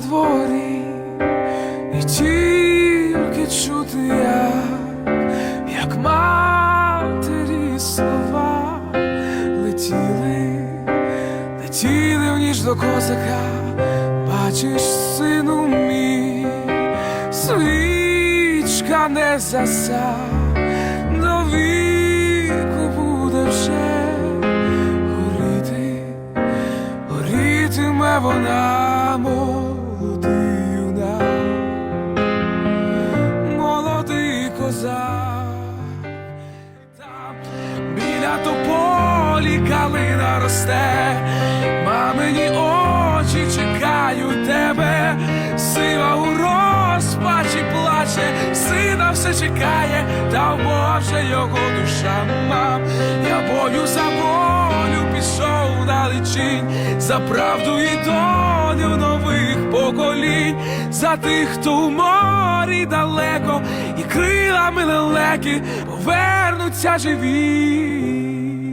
дворі, і тільки чути я, як матері слова летіли, летіли в ніч до козака, бачиш, сину мій, свічка не заса, до віку буде вже вона молодий тополі калина росте, мамині очі чекають тебе, сива у розпачі плаче, сина все чекає, та може його душа мам. Я бою за волю пішов далечінь, за правду і долю нових поколінь, за тих, хто у морі далеко, крилами лелеки повернуться живі.